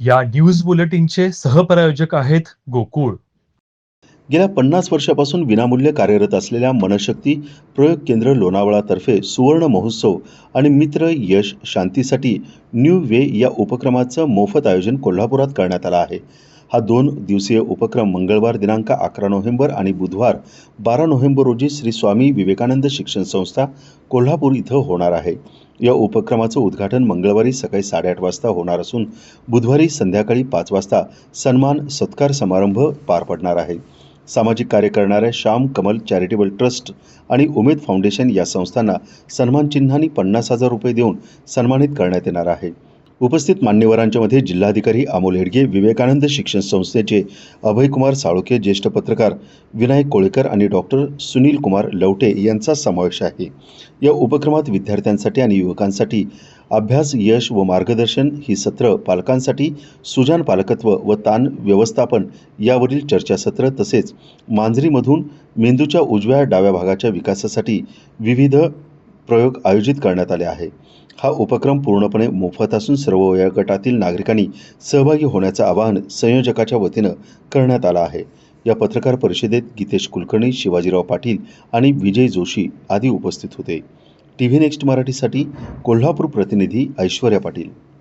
या न्यूज बुलेटिनचे सहप्रायोजक आहेत गोकुळ. गेल्या पन्नास वर्षापासून विनामूल्य कार्यरत असलेल्या मनशक्ती प्रयोग केंद्र लोणावळातर्फे सुवर्ण महोत्सव आणि मित्र यश शांतीसाठी न्यू वे या उपक्रमाचं मोफत आयोजन कोल्हापुरात करण्यात आलं आहे. हा दोन दिवसीय उपक्रम मंगळवार दिनांक अकरा नोव्हेंबर आणि बुधवार बारा नोव्हेंबर रोजी श्री स्वामी विवेकानंद शिक्षण संस्था कोल्हापूर इथं होणार आहे. या उपक्रमाचं उद्घाटन मंगळवारी सकाळी साडेआठ वाजता होणार असून बुधवारी संध्याकाळी पाच वाजता सन्मान सत्कार समारंभ पार पडणार आहे. सामाजिक कार्य करणाऱ्या श्याम कमल चॅरिटेबल ट्रस्ट आणि उमेद फाउंडेशन या संस्थांना सन्मान चिन्हांनी पन्नास हजार रुपये देऊन सन्मानित करण्यात येणार आहे. उपस्थित मान्यवरांच्या मध्ये जिल्हाधिकारी अमोल हेडगे विवेकानंद शिक्षण संस्थेचे अभयकुमार साळुके ज्येष्ठ पत्रकार विनायक कोळेकर आणि डॉक्टर सुनील कुमार लवटे यांचा समावेश आहे. या उपक्रमात विद्यार्थ्यांसाठी आणि युवकांसाठी अभ्यास यश व मार्गदर्शन ही सत्र पालकांसाठी सुजान पालकत्व व ताण व्यवस्थापन यावरील चर्चासत्र तसेच मांजरीमधून मेंदूच्या उजव्या डाव्या भागाच्या विकासासाठी विविध प्रयोग आयोजित करण्यात आले आहे. हा उपक्रम पूर्णपणे मोफत असून सर्व वयोगटातील नागरिकांनी सहभागी होण्याचं आवाहन संयोजकाच्या वतीनं करण्यात आलं आहे. या पत्रकार परिषदेत गीतेश कुलकर्णी शिवाजीराव पाटील आणि विजय जोशी आदी उपस्थित होते. टी व्ही नेक्स्ट मराठीसाठी कोल्हापूर प्रतिनिधी ऐश्वर्या पाटील.